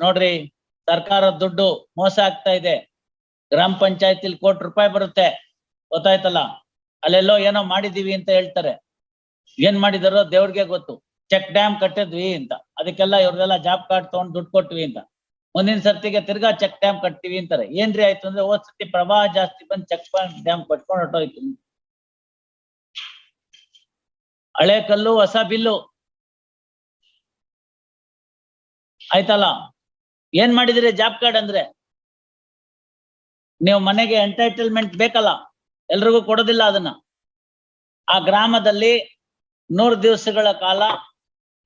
ನೋಡ್ರಿ ಸರ್ಕಾರದ ದುಡ್ಡು ಮೋಸ ಆಗ್ತಾ ಇದೆ. ಗ್ರಾಮ ಪಂಚಾಯತಿಲಿ ಕೋಟಿ ರೂಪಾಯಿ ಬರುತ್ತೆ. ಗೊತ್ತಾಯ್ತಲ್ಲ? ಅಲ್ಲೆಲ್ಲೋ ಏನೋ ಮಾಡಿದೀವಿ ಅಂತ ಹೇಳ್ತಾರೆ. ಏನ್ ಮಾಡಿದಾರೋ ದೇವ್ರಿಗೆ ಗೊತ್ತು. ಚೆಕ್ ಡ್ಯಾಮ್ ಕಟ್ಟಿದ್ವಿ ಅಂತ. ಅದಕ್ಕೆಲ್ಲ ಇವ್ರದೆಲ್ಲ ಜಾಬ್ ಕಾರ್ಡ್ ತಗೊಂಡ್ ದುಡ್ಡು ಕೊಟ್ವಿ ಅಂತ. ಮುಂದಿನ ಸರ್ತಿಗೆ ತಿರ್ಗಾ ಚೆಕ್ ಡ್ಯಾಮ್ ಕಟ್ತೀವಿ ಅಂತಾರೆ. ಏನ್ರಿ ಆಯ್ತು ಅಂದ್ರೆ ಹೋದ್ ಸರ್ತಿ ಪ್ರವಾಹ ಜಾಸ್ತಿ ಬಂದ್ ಚೆಕ್ ಡ್ಯಾಮ್ ಕಟ್ಕೊಂಡು ಹೊಟ್ಟೋಯ್ತು ಹಳೆ ಕಲ್ಲು, ಹೊಸ ಬಿಲ್ಲು. ಆಯ್ತಲ್ಲ? ಏನ್ ಮಾಡಿದಿರಿ ಜಾಬ್ ಕಾರ್ಡ್ ಅಂದ್ರೆ? ನೀವು ಮನೆಗೆ ಎಂಟೈಟಲ್ಮೆಂಟ್ ಬೇಕಲ್ಲ, ಎಲ್ರಿಗೂ ಕೊಡೋದಿಲ್ಲ ಅದನ್ನ. ಆ ಗ್ರಾಮದಲ್ಲಿ ನೂರು ದಿವಸಗಳ ಕಾಲ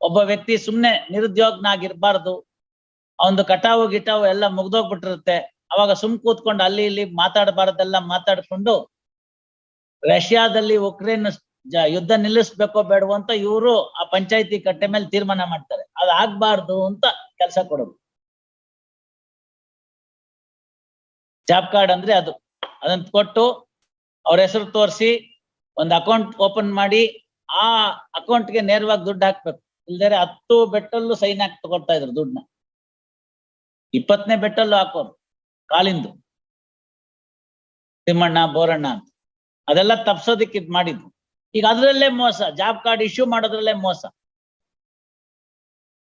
ಒಬ್ಬ ವ್ಯಕ್ತಿ ಸುಮ್ನೆ ನಿರುದ್ಯೋಗನಾಗಿರ್ಬಾರ್ದು. ಅವನು ಕಟಾವು ಗಿಟಾವು ಎಲ್ಲ ಮುಗ್ದೋಗ್ಬಿಟ್ಟಿರುತ್ತೆ. ಅವಾಗ ಸುಮ್ ಕೂತ್ಕೊಂಡು ಅಲ್ಲಿ ಇಲ್ಲಿ ಮಾತಾಡಬಾರ್ದೆಲ್ಲ ಮಾತಾಡ್ಕೊಂಡು ರಷ್ಯಾದಲ್ಲಿ ಉಕ್ರೇನ್ ಯುದ್ಧ ನಿಲ್ಲಿಸ್ಬೇಕೋ ಬೇಡವೋ ಅಂತ ಇವರು ಆ ಪಂಚಾಯತಿ ಕಟ್ಟೆ ಮೇಲೆ ತೀರ್ಮಾನ ಮಾಡ್ತಾರೆ. ಅದ್ ಅಂತ ಕೆಲಸ ಕೊಡೋದು. ಜಾಬ್ ಕಾರ್ಡ್ ಅಂದ್ರೆ ಅದು. ಅದನ್ನ ಕೊಟ್ಟು ಅವ್ರ ಹೆಸರು ತೋರಿಸಿ ಒಂದು ಅಕೌಂಟ್ ಓಪನ್ ಮಾಡಿ ಆ ಅಕೌಂಟ್ಗೆ ನೇರವಾಗಿ ದುಡ್ಡು ಹಾಕ್ಬೇಕು. ಇಲ್ದರೆ ಹತ್ತು ಬೆಟ್ಟಲ್ಲೂ ಸೈನ್ ಹಾಕಿ ತಗೊಳ್ತಾ ಇದ್ರು ದುಡ್ಡನ್ನ. ಇಪ್ಪತ್ತನೇ ಬೆಟ್ಟಲ್ಲೂ ಹಾಕೋರು ಕಾಲಿಂದು. ತಿಮ್ಮಣ್ಣ, ಬೋರಣ್ಣ ಅಂತ. ಅದೆಲ್ಲ ತಪ್ಸೋದಿಕ್ಕೆ ಇದ್ ಮಾಡಿದ್ರು. ಈಗ ಅದ್ರಲ್ಲೇ ಮೋಸ, ಜಾಬ್ ಕಾರ್ಡ್ ಇಶ್ಯೂ ಮಾಡೋದ್ರಲ್ಲೇ ಮೋಸ.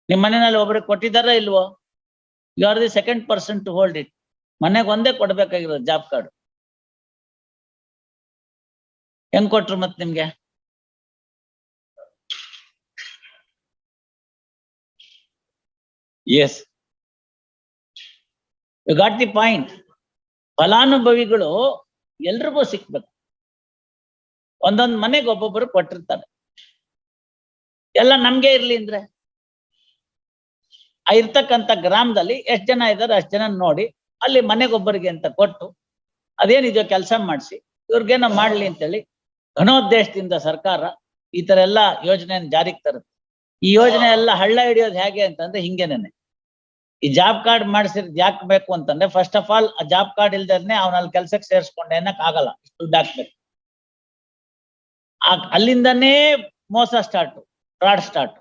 ನಿಮ್ ಮನೆಯಲ್ಲಿ ಒಬ್ರಿಗೆ ಕೊಟ್ಟಿದಾರ ಇಲ್ವೋ? You are the second person to hold it ಮನೆಗೆ ಒಂದೇ ಕೊಡ್ಬೇಕಾಗಿರೋದು ಜಾಬ್ ಕಾರ್ಡ್ ಹೆಂಗ್ ಕೊಟ್ರು ಮತ್ ನಿಮ್ಗೆ? Yes you got the point ಫಲಾನುಭವಿಗಳು ಎಲ್ರಿಗೂ ಸಿಕ್ಬೇಕು. ಒಂದೊಂದ್ ಮನೆಗೆ ಒಬ್ಬೊಬ್ಬರು ಕೊಟ್ಟಿರ್ತಾರೆ. ಎಲ್ಲ ನಮ್ಗೆ ಇರ್ಲಿ ಅಂದ್ರೆ? ಆ ಇರ್ತಕ್ಕಂತ ಗ್ರಾಮದಲ್ಲಿ ಎಷ್ಟ್ ಜನ ಇದ್ದಾರೆ ಅಷ್ಟ್ ಜನ ನೋಡಿ ಅಲ್ಲಿ ಮನೆಗೊಬ್ಬರಿಗೆ ಅಂತ ಕೊಟ್ಟು ಅದೇನಿದೆಯೋ ಕೆಲಸ ಮಾಡಿಸಿ, ಇವ್ರಿಗೇನೋ ಮಾಡ್ಲಿ ಅಂತೇಳಿ ಘನೋದ್ದೇಶದಿಂದ ಸರ್ಕಾರ ಈ ತರ ಎಲ್ಲ ಯೋಜನೆಯನ್ನು ಜಾರಿಗೆ ತರುತ್ತೆ. ಈ ಯೋಜನೆ ಎಲ್ಲ ಹಳ್ಳ ಹಿಡಿಯೋದು ಹೇಗೆ ಅಂತಂದ್ರೆ ಹಿಂಗೇನೆ ಈ ಜಾಬ್ ಕಾರ್ಡ್ ಮಾಡಿಸಿದ್ ಯಾಕೆ ಬೇಕು ಅಂತಂದ್ರೆ ಫಸ್ಟ್ ಆಫ್ ಆಲ್ ಆ ಜಾಬ್ ಕಾರ್ಡ್ ಇಲ್ದೇನೆ ಅವನಲ್ಲಿ ಕೆಲ್ಸಕ್ಕೆ ಸೇರಿಸ್ಕೊಂಡೆ ಅನ್ನಕ್ ಆಗಲ್ಲ ದುಡ್ಡು ಹಾಕ್ಬೇಕು. ಅಲ್ಲಿಂದನೇ ಮೋಸ ಸ್ಟಾರ್ಟ್ ಫ್ರಾಡ್ ಸ್ಟಾರ್ಟ್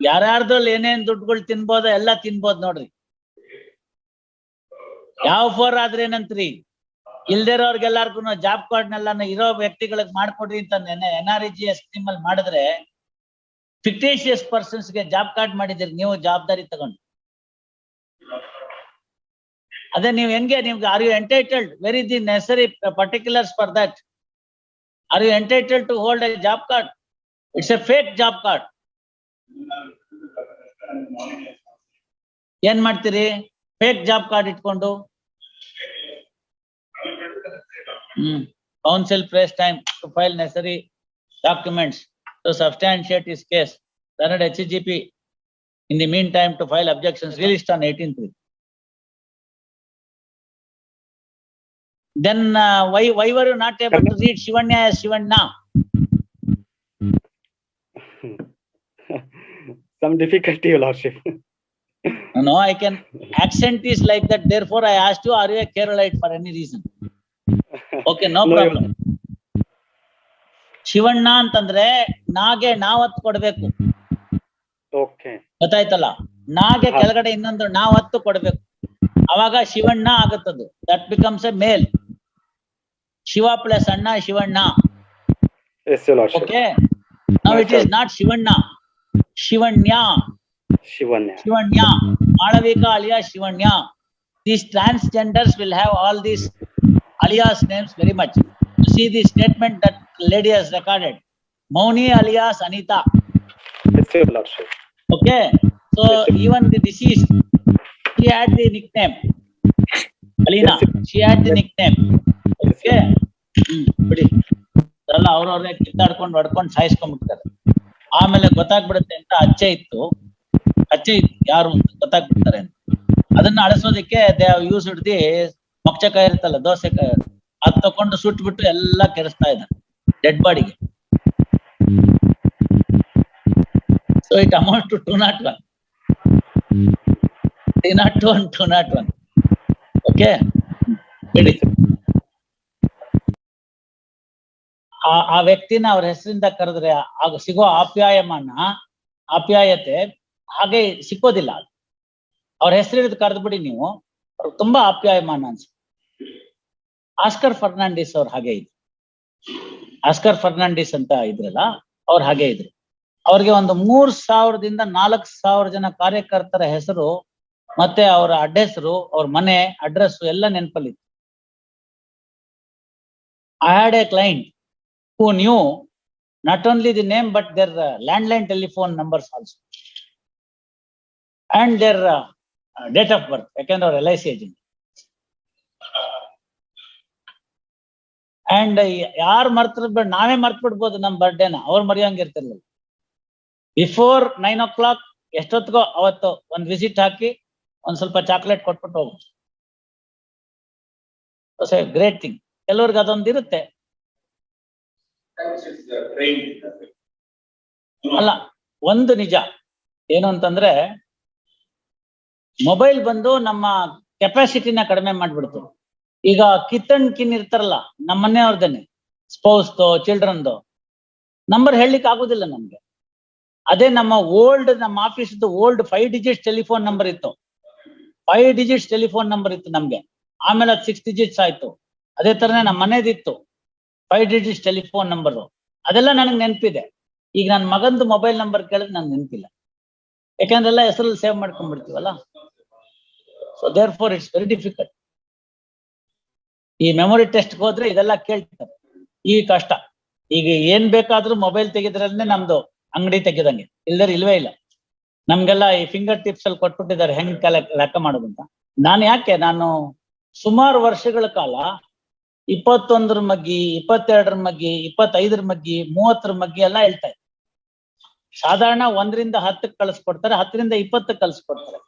ಯಾರ್ಯಾರ್ದ್ರಲ್ಲಿ ಏನೇನ್ ದುಡ್ಡುಗಳು ತಿನ್ಬೋದ ಎಲ್ಲ ತಿನ್ಬೋದ್ ನೋಡ್ರಿ. ಯಾವ ಫೋರ್ ಆದ್ರೆ ಏನಂತ್ರಿ? ಇಲ್ದಿರೋರ್ಗೆಲ್ಲಾರ್ಗು ಜಾಬ್ ಕಾರ್ಡ್ ನೆಲ್ಲ ಇರೋ ವ್ಯಕ್ತಿಗಳಿಗೆ ಮಾಡ್ಕೊಡ್ರಿ ಅಂತ N R G S scheme ಅಲ್ಲಿ ಮಾಡಿದ್ರೆ ಫಿಕ್ಟೇಷಿಯಸ್ ಪರ್ಸನ್ಸ್ಗೆ ಜಾಬ್ ಕಾರ್ಡ್ ಮಾಡಿದಿರಿ, ನೀವು ಜವಾಬ್ದಾರಿ ತಗೊಂಡು. ಅದೇ ನೀವು ಹೆಂಗೆ, ನಿಮ್ಗೆ are you entitled very the necessary particulars for that are you entitled to hold a job card it's a fake job card ಏನ್ ಮಾಡ್ತೀರಿ? ಫೇಕ್ ಜಾಬ್ ಕಾರ್ಡ್ ಇಟ್ಕೊಂಡು hmm council prays time to file necessary documents to substantiate his case Learned HGP in the meantime to file objections released on eighteen three. Then uh, why why were you not able to read Shivanya as Shivanna? Some difficulty, your lordship. No, I can, accent is like that, therefore I asked you, are you a Keralite for any reason? Okay, no No, problem. Shivanna ಅಂತಂದ್ರೆ ನಾಗೆ ನಾವ್ ಹತ್ತು ಕೊಡ್ಬೇಕು ಗೊತ್ತಾಯ್ತಲ್ಲ ನಾಗೆ. ಕೆಳಗಡೆ ಇನ್ನೊಂದು ನಾವ್ ಹತ್ತು ಕೊಡ್ಬೇಕು ಅವಾಗ Shivanna ಆಗುತ್ತದು that becomes a male Shiva plus anna Shivanna. Okay ನಾವ್ it is not Shivanna Shivanya Shivanya. Shivanya Malavika alias Shivanya these transgenders will have all this alias names very much see the statement that lady has recorded Mouni alias Anita Yes, your lordship. Okay, so even the deceased, she had the nickname. Alina, she had the nickname. Okay? Hmm, ಬಿಡಿ. ಅವ್ರವ್ರನ್ನೇ ಕಿತ್ತಾಡ್ಕೊಂಡು ಹೊಡ್ಕೊಂಡು ಸಾಯಿಸ್ಕೊಂಡ್ಬಿಡ್ತಾರೆ. ಆಮೇಲೆ ಗೊತ್ತಾಗ್ಬಿಡುತ್ತೆ ಅಂತ ಅಚ್ಚೆ ಇತ್ತು. ಅಚ್ಚೆ ಯಾರು ಗೊತ್ತಾಗ್ಬಿಡ್ತಾರೆ. ಅದನ್ನ ಅಳಿಸೋದಕ್ಕೆ ದೇ ಯೂಸ್ ಹಿಡ್ದಿ ಮೊಕ್ಚಕಾಯಿ ಇರುತ್ತಲ್ಲ ದೋಸೆ ಅದ್ ತಕೊಂಡು ಸುಟ್ಬಿಟ್ಟು ಎಲ್ಲಾ ಕೆರೆಸ್ತಾ ಇದ್ದಾರೆ ಡೆಡ್ ಬಾಡಿಗೆ so it amount to two not one three not one two not one okay ಆ ವ್ಯಕ್ತಿನ ಅವ್ರ ಹೆಸರಿಂದ ಕರೆದ್ರೆ ಆಗ ಸಿಗೋ ಆಪ್ಯಾಯಮಾನ ಆಪ್ಯಾಯತೆ ಹಾಗೆ ಸಿಕ್ಕೋದಿಲ್ಲ ಅದು. ಅವ್ರ ಹೆಸರು ಹಿಡಿದು ಕರೆದ್ಬಿಡಿ ನೀವು. ಅವ್ರು ತುಂಬಾ ಆಪ್ಯಾಯಮಾನ ಅನ್ಸುತ್ತೆ. ಆಸ್ಕರ್ ಫರ್ನಾಂಡಿಸ್ ಅವ್ರು ಹಾಗೆ ಇದ್ರು. ಆಸ್ಕರ್ ಫರ್ನಾಂಡಿಸ್ ಅಂತ ಇದ್ರಲ್ಲ, ಅವ್ರು ಹಾಗೆ ಇದ್ರು. ಅವ್ರಿಗೆ ಒಂದು ಮೂರ್ ಸಾವಿರದಿಂದ ನಾಲ್ಕ್ ಸಾವಿರ ಜನ ಕಾರ್ಯಕರ್ತರ ಹೆಸರು, ಮತ್ತೆ ಅವರ ಅಡ್ರೆಸ್ರು ಅವ್ರ ಮನೆ ಅಡ್ರೆಸ್ ಎಲ್ಲ ನೆನಪಲ್ಲಿತ್ತು. I had a client who knew not only the name but their landline telephone numbers also and their date of birth ಯಾಕೆಂದ್ರೆ ಅವ್ರ L I C agent and ಯಾರು ಮರ್ತಿರ್ಬೇಡ ಬೇಡ, ನಾವೇ ಮರ್ತ್ಬಿಡ್ಬೋದು ನಮ್ ಬರ್ಡೇನ ಅವ್ರು ಮರೆಯೋಂಗಿರ್ತಿರ್ಲಿಲ್ಲ. ಬಿಫೋರ್ ನೈನ್ ಓ ಕ್ಲಾಕ್ ಎಷ್ಟೊತ್ತಿಗೋ ಅವತ್ತು ಒಂದು ವಿಸಿಟ್ ಹಾಕಿ ಒಂದ್ ಸ್ವಲ್ಪ ಚಾಕ್ಲೇಟ್ ಕೊಟ್ಬಿಟ್ಟು ಹೋಗ್ಬೋದು. ಗ್ರೇಟ್ ಥಿಂಗ್ ಕೆಲವ್ರಿಗೆ ಅದೊಂದು ಇರುತ್ತೆ. ಅಲ್ಲ, ಒಂದು ನಿಜ. ಏನು ಅಂತಂದ್ರೆ ಮೊಬೈಲ್ ಬಂದು ನಮ್ಮ ಕೆಪಾಸಿಟಿನ ಕಡಿಮೆ ಮಾಡ್ಬಿಡ್ತು. ಈಗ ಕಿತ್ತಣ್ ಕಿನ್ ಇರ್ತಾರಲ್ಲ ನಮ್ಮ ಮನೆಯವ್ರದೇನೆ ಸ್ಪೌಸ್ದು ಚಿಲ್ಡ್ರನ್ದು ನಂಬರ್ ಹೇಳಲಿಕ್ಕೆ ಆಗುದಿಲ್ಲ ನಮ್ಗೆ. ಅದೇ ನಮ್ಮ ಓಲ್ಡ್ ನಮ್ಮ ಆಫೀಸ್ದು old five digits telephone number ಇತ್ತು. ಫೈವ್ ಡಿಜಿಟ್ಸ್ ಟೆಲಿಫೋನ್ ನಂಬರ್ ಇತ್ತು ನಮ್ಗೆ. ಆಮೇಲೆ ಅದು ಸಿಕ್ಸ್ ಡಿಜಿಟ್ಸ್ ಆಯ್ತು. ಅದೇ ತರನೇ ನಮ್ಮ ಮನೇದಿತ್ತು. ಫೈವ್ ಡಿಜಿಟ್ಸ್ ಟೆಲಿಫೋನ್ ನಂಬರ್ ಅದೆಲ್ಲ ನನಗೆ ನೆನಪಿದೆ. ಈಗ ನನ್ನ ಮಗಂದು ಮೊಬೈಲ್ ನಂಬರ್ ಕೇಳಿದ್ರೆ ನನ್ಗೆ ನೆನಪಿಲ್ಲ. ಯಾಕಂದ್ರೆ ಎಲ್ಲ ಹೆಸರಲ್ಲಿ save ಮಾಡ್ಕೊಂಡ್ಬಿಡ್ತೀವಲ್ಲ? So therefore it's very difficult ಈ ಮೆಮೊರಿ ಟೆಸ್ಟ್ ಹೋದ್ರೆ ಇದೆಲ್ಲ ಕೇಳ್ತಾರೆ. ಈ ಕಷ್ಟ. ಈಗ ಏನ್ ಬೇಕಾದ್ರೂ ಮೊಬೈಲ್ ತೆಗೆದ್ರಲ್ಲೇ ನಮ್ದು ಅಂಗಡಿ ತೆಗೆದಂಗೆ. ಇಲ್ದರೆ ಇಲ್ವೇ ಇಲ್ಲ. ನಮ್ಗೆಲ್ಲ ಈ ಫಿಂಗರ್ ಟಿಪ್ಸ್ ಅಲ್ಲಿ ಕೊಟ್ಬಿಟ್ಟಿದ್ದಾರೆ, ಹೆಂಗ್ ಲೆಕ್ಕ ಮಾಡೋದಂತ ನಾನು ಯಾಕೆ? ನಾನು ಸುಮಾರು ವರ್ಷಗಳ ಕಾಲ ಇಪ್ಪತ್ತೊಂದರ ಮಗ್ಗಿ, ಇಪ್ಪತ್ತೆರಡರ ಮಗ್ಗಿ, ಇಪ್ಪತ್ತೈದರ ಮಗ್ಗಿ, ಮೂವತ್ತರ ಮಗ್ಗಿ ಎಲ್ಲ ಹೇಳ್ತಾ ಇದ್ದೆ. ಸಾಧಾರಣ ಒಂದರಿಂದ ಹತ್ತಕ್ಕೆ ಕಳಿಸ್ಕೊಡ್ತಾರೆ, ಹತ್ತರಿಂದ ಇಪ್ಪತ್ತಕ್ಕೆ ಕಳ್ಸ್ಕೊಡ್ತಾರೆ.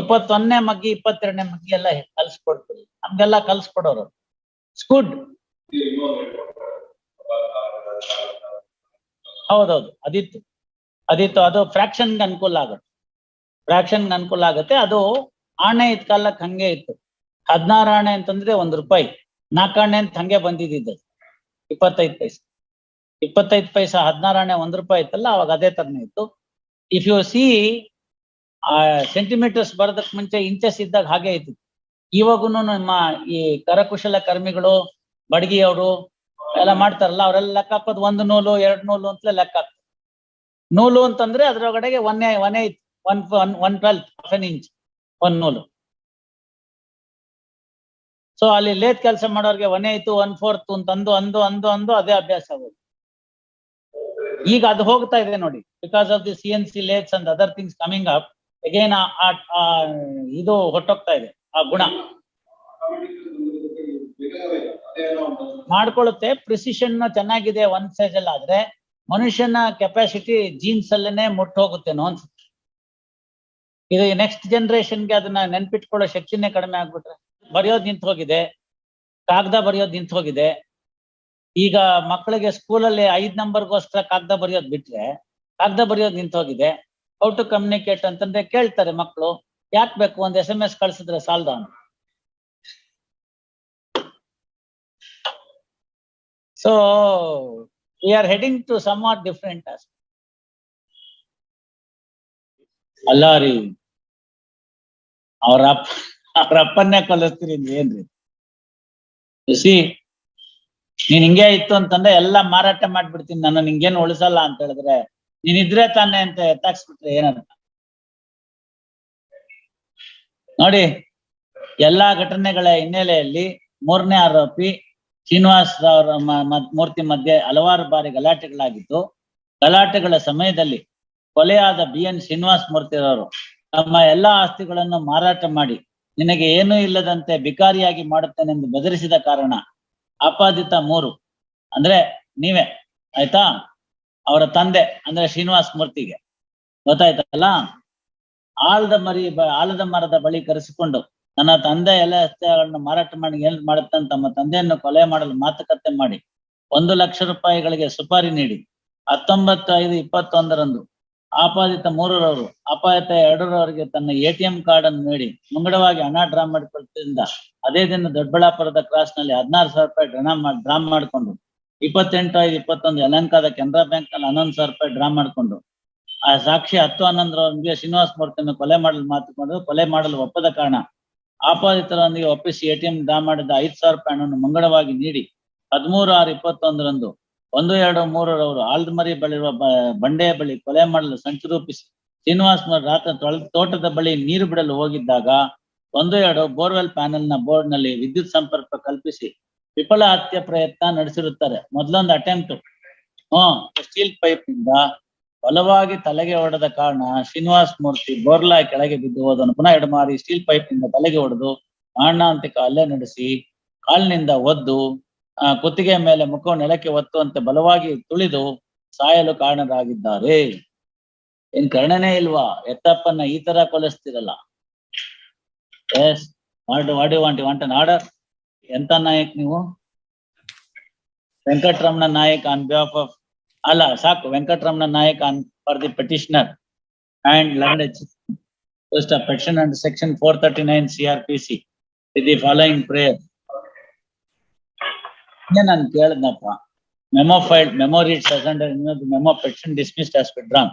ಇಪ್ಪತ್ತೊಂದನೇ ಮಗ್ಗಿ, ಇಪ್ಪತ್ತೆರಡನೇ ಮಗ್ಗಿ ಎಲ್ಲ ಕಳ್ಸ್ಕೊಡ್ತೀವಿ ನಮ್ಗೆಲ್ಲ ಕಲ್ಸ್ಕೊಡೋರು ಸ್ಕೂಡ್ ಹೌದೌದು, ಅದಿತ್ತು. ಅದಿತ್ತು, ಅದು ಫ್ರಾಕ್ಷನ್ ಅನುಕೂಲ ಆಗುತ್ತೆ. ಫ್ರಾಕ್ಷನ್ ಅನುಕೂಲ ಆಗುತ್ತೆ, ಅದು ಆಣೆ ಇದ್ ಕಾಲಕ್ಕೆ ಹಂಗೆ ಇತ್ತು. ಹದಿನಾರು ಆಣೆ ಅಂತಂದ್ರೆ ಒಂದ್ ರೂಪಾಯಿ, ನಾಲ್ಕು ಆಣೆ ಅಂತ ಹಂಗೆ ಬಂದಿದ್ದು ಇಪ್ಪತ್ತೈದು ಪೈಸೆ. ಇಪ್ಪತ್ತೈದು ಪೈಸೆ, ಹದಿನಾರನೇ ಒಂದ್ ರೂಪಾಯಿ ಇತ್ತಲ್ಲ ಅವಾಗ ಅದೇ ತರನೇ ಇತ್ತು. ಇಫ್ ಯು ಸಿ ಸೆಂಟಿಮೀಟರ್ಸ್ ಬರೋದಕ್ ಮುಂಚೆ ಇಂಚಸ್ ಇದ್ದಾಗ ಹಾಗೆ ಇತ್ತು ಇವಾಗೂ ನಮ್ಮ ಈ ಕರಕುಶಲ ಕರ್ಮಿಗಳು, ಬಡಗಿಯವರು ಎಲ್ಲ ಮಾಡ್ತಾರಲ್ಲ, ಅವರೆಲ್ಲ ಲೆಕ್ಕ ಹಾಕೋದು ಒಂದು ನೂಲು, ಎರಡು ನೂಲು ಅಂತಲೇ ಲೆಕ್ಕ ಹಾಕ್ತಾರೆ. ನೂಲು ಅಂತಂದ್ರೆ ಅದ್ರೊಳಗಡೆಗೆ ಒನ್ನೆ ಒನ್ ಇತ್ತು one one twelfth of an inch one ನೂಲು. ಸೊ ಅಲ್ಲಿ ಲೇತ್ ಕೆಲಸ ಮಾಡೋರಿಗೆ ಒನ್ ಇತ್ತು ಒನ್ ಫೋರ್ತ್ ಅಂತಂದು, ಅಂದು ಅಂದು ಅಂದು, ಅದೇ ಅಭ್ಯಾಸ ಆಗೋದು ಈಗ ಅದು ಹೋಗ್ತಾ ಇದೆ ನೋಡಿ. Because of the C N C lathes and other things coming up again ಇದು ಹೊಟ್ಟೋಗ್ತಾ ಇದೆ, ಆ ಗುಣ. ಮಾಡ್ಕೊಳ್ಳುತ್ತೆ ಪ್ರಿಸಿಷನ್ ಚೆನ್ನಾಗಿದೆ ಒಂದ್ ಸೈಜ್ ಅಲ್ಲಿ ಆದ್ರೆ ಮನುಷ್ಯನ ಕೆಪಾಸಿಟಿ ಜೀನ್ಸ್ ಅಲ್ಲೇನೆ ಮುಟ್ಟು ಹೋಗುತ್ತೆನೋ ಅನ್ಸುತ್ತೆ. ಇದು ನೆಕ್ಸ್ಟ್ ಜನರೇಷನ್ಗೆ ಅದನ್ನ ನೆನ್ಪಿಟ್ಕೊಳ್ಳೋ ಶಕ್ತಿನೇ ಕಡಿಮೆ ಆಗ್ಬಿಟ್ರೆ, ಬರೆಯೋದ್ ನಿಂತು ಹೋಗಿದೆ ಕಾಗದ ಬರೆಯೋದ್ ನಿಂತು ಹೋಗಿದೆ ಈಗ ಮಕ್ಕಳಿಗೆ ಸ್ಕೂಲಲ್ಲಿ ಐದ್ ನಂಬರ್ಗೋಸ್ಕರ ಕಾಗದ ಬರೆಯೋದ್ ಬಿಟ್ರೆ ಕಾಗದ ಬರೆಯೋದ್ ನಿಂತು ಹೋಗಿದೆ ಹೌ ಟು ಕಮ್ಯುನಿಕೇಟ್ ಅಂತಂದ್ರೆ ಕೇಳ್ತಾರೆ ಮಕ್ಕಳು ಯಾಕ್ ಬೇಕು? ಒಂದ್ ಎಸ್ ಎಂ ಎಸ್ ಕಳ್ಸಿದ್ರೆ ಸಾಲ್ದ so we are heading to somewhere different ಅಲ್ಲ ರೀ ಅವ್ರ ಅಪ್ಪ, ಅವ್ರ ಅಪ್ಪನ್ನೇ ಕಲಿಸ್ತೀರಿ ಏನ್ರಿ ಸಿ ನೀನ್ ಹಿಂಗೆ ಇತ್ತು ಅಂತಂದ್ರೆ ಎಲ್ಲಾ ಮಾರಾಟ ಮಾಡ್ಬಿಡ್ತೀನಿ. ನಾನು ನಿಂಗೇನು ಉಳಿಸಲ್ಲ ಅಂತ ಹೇಳಿದ್ರೆ ನೀನ್ ಇದ್ರೆ ತಾನೆ ಅಂತ ಎತ್ತಾಕ್ಸ್ಬಿಟ್ರೆ ಏನಂತ ನೋಡಿ, ಎಲ್ಲಾ ಘಟನೆಗಳ ಹಿನ್ನೆಲೆಯಲ್ಲಿ ಮೂರನೇ ಆರೋಪಿ ಶ್ರೀನಿವಾಸ್ ಅವರ ಮೂರ್ತಿ ಮಧ್ಯೆ ಹಲವಾರು ಬಾರಿ ಗಲಾಟೆಗಳಾಗಿತ್ತು ಗಲಾಟೆಗಳ ಸಮಯದಲ್ಲಿ ಕೊಲೆಯಾದ ಬಿ ಎನ್ ಶ್ರೀನಿವಾಸ್ ಮೂರ್ತಿರವರು ತಮ್ಮ ಎಲ್ಲಾ ಆಸ್ತಿಗಳನ್ನು ಮಾರಾಟ ಮಾಡಿ, ನಿನಗೆ ಏನೂ ಇಲ್ಲದಂತೆ ಬಿಕಾರಿಯಾಗಿ ಮಾಡುತ್ತೇನೆಂದು ಬೆದರಿಸಿದ ಕಾರಣ ಆಪಾದಿತ ಮೂರು. ಅಂದ್ರೆ ನೀವೇ, ಆಯ್ತಾ? ಅವರ ತಂದೆ, ಅಂದ್ರೆ ಶ್ರೀನಿವಾಸ್ ಮೂರ್ತಿಗೆ. ಗೊತ್ತಾಯ್ತಲ್ಲ? ಆಲದ ಮರಿ ಆಳದ ಮರದ ಬಳಿ ಕರೆಸಿಕೊಂಡು ನನ್ನ ತಂದೆ ಎಲ್ಲ ಹಸ್ತಗಳನ್ನು ಮಾರಾಟ ಮಾಡಿ ಏನ್ ಮಾಡುತ್ತಾನೆ ತಮ್ಮ ತಂದೆಯನ್ನು ಕೊಲೆ ಮಾಡಲು ಮಾತುಕತೆ ಮಾಡಿ ಒಂದು ಲಕ್ಷ ರೂಪಾಯಿಗಳಿಗೆ ಸುಪಾರಿ ನೀಡಿ ಹತ್ತೊಂಬತ್ತು ಐದು ಇಪ್ಪತ್ತೊಂದರಂದು ಆಪಾದಿತ ಮೂರರವರು, ಅಪಾಯತ ಎರಡರವರಿಗೆ ತನ್ನ ಎ ಟಿ ಎಂ ಕಾರ್ಡ್ ಅನ್ನು ನೀಡಿ ಮುಂಗಡವಾಗಿ ಹಣ ಡ್ರಾ ಮಾಡಿಕೊಳ್ತಿದ್ದ. ಅದೇ ದಿನ ದೊಡ್ಡಬಳ್ಳಾಪುರದ ಕ್ರಾಸ್ನಲ್ಲಿ ಹದಿನಾರು ಸಾವಿರ ರೂಪಾಯಿ ಡ್ರಾ ಡ್ರಾ ಮಾಡಿಕೊಂಡು, ಇಪ್ಪತ್ತೆಂಟು ಐದು ಇಪ್ಪತ್ತೊಂದು ಯಲಂಕಾದ ಕೆನರಾ ಬ್ಯಾಂಕ್ನಲ್ಲಿ ಹನ್ನೊಂದು ಸಾವಿರ ರೂಪಾಯಿ ಡ್ರಾ ಮಾಡಿಕೊಂಡು, ಆ ಸಾಕ್ಷಿ ಹತ್ತು ಹನ್ನೊಂದರೊಂದಿಗೆ ಶ್ರೀನಿವಾಸ ಮೂರ್ತಿಯನ್ನು ಕೊಲೆ ಮಾಡಲು ಮಾತುಕೊಂಡು ಕೊಲೆ ಮಾಡಲು ಒಪ್ಪದ ಕಾರಣ ಆಪಾದಿತರೊಂದಿಗೆ ಒಪ್ಪಿಸಿ ಎಟಿಎಂ ಡ್ರಾ ಮಾಡಿದ ಐದು ಸಾವಿರ ರೂಪಾಯಿ ಹಣವನ್ನು ಮುಂಗಡವಾಗಿ ನೀಡಿ, ಹದಿಮೂರು ಆರು ಇಪ್ಪತ್ತೊಂದರಂದು ಒಂದು, ಎರಡು, ಮೂರರವರು ಆಲ್ದಮರಿ ಬಳಿರುವ ಬಂಡೆ ಬಂಡೆಯ ಬಳಿ ಕೊಲೆ ಮಾಡಲು ಸಂಚು ರೂಪಿಸಿ ಶ್ರೀನಿವಾಸ್ ಮೂರ್ ರಾತ್ರಿ ತೋಟದ ಬಳಿ ನೀರು ಬಿಡಲು ಹೋಗಿದ್ದಾಗ ಒಂದು, ಎರಡು ಬೋರ್ವೆಲ್ ಪ್ಯಾನೆಲ್ನ ಬೋರ್ಡ್ನಲ್ಲಿ ವಿದ್ಯುತ್ ಸಂಪರ್ಕ ಕಲ್ಪಿಸಿ ವಿಫಲ ಹತ್ಯೆ ಪ್ರಯತ್ನ ನಡೆಸಿರುತ್ತಾರೆ. ಮೊದಲೊಂದು ಅಟೆಂಪ್ಟ್. ಹ್ಮ್ ಸ್ಟೀಲ್ ಪೈಪ್ನಿಂದ ಬಲವಾಗಿ ತಲೆಗೆ ಹೊಡೆದ ಕಾರಣ ಶ್ರೀನಿವಾಸ್ ಮೂರ್ತಿ ಬೋರ್ಲಾ ಕೆಳಗೆ ಬಿದ್ದು ಹೋದನು. ಪುನಃ ಎಡಮಾರಿ ಸ್ಟೀಲ್ ಪೈಪ್ನಿಂದ ತಲೆಗೆ ಹೊಡೆದು ಮಾರಣಾಂತಿಕ ಹಲ್ಲೆ ನಡೆಸಿ ಕಾಲಿನಿಂದ ಒದ್ದು ಆ, ಕುತ್ತಿಗೆಯ ಮೇಲೆ ಮುಖ ನೆಲಕ್ಕೆ ಒತ್ತುವಂತೆ ಬಲವಾಗಿ ತುಳಿದು ಸಾಯಲು ಕಾರಣರಾಗಿದ್ದಾರೆ. ಏನ್ ಕರ್ಣನೇ ಇಲ್ವಾ? ಎತ್ತಪ್ಪನ್ನ ಈ ತರ ಕೊಲಿಸ್ತಿರಲ್ಲ. Yes what what you want an order ಎಂತ ನಾಯಕ್ ನೀವು? Venkataramana Nayak on behalf of ಅಲ್ಲ ಸಾಕು Venkataramana Nayak on for the petitioner and lord and section four thirty nine C R P C with the following prayer. ನಾನು ಕೇಳಿದ್ನಪ್ಪ memo file memo read second memo petition dismissed as withdrawn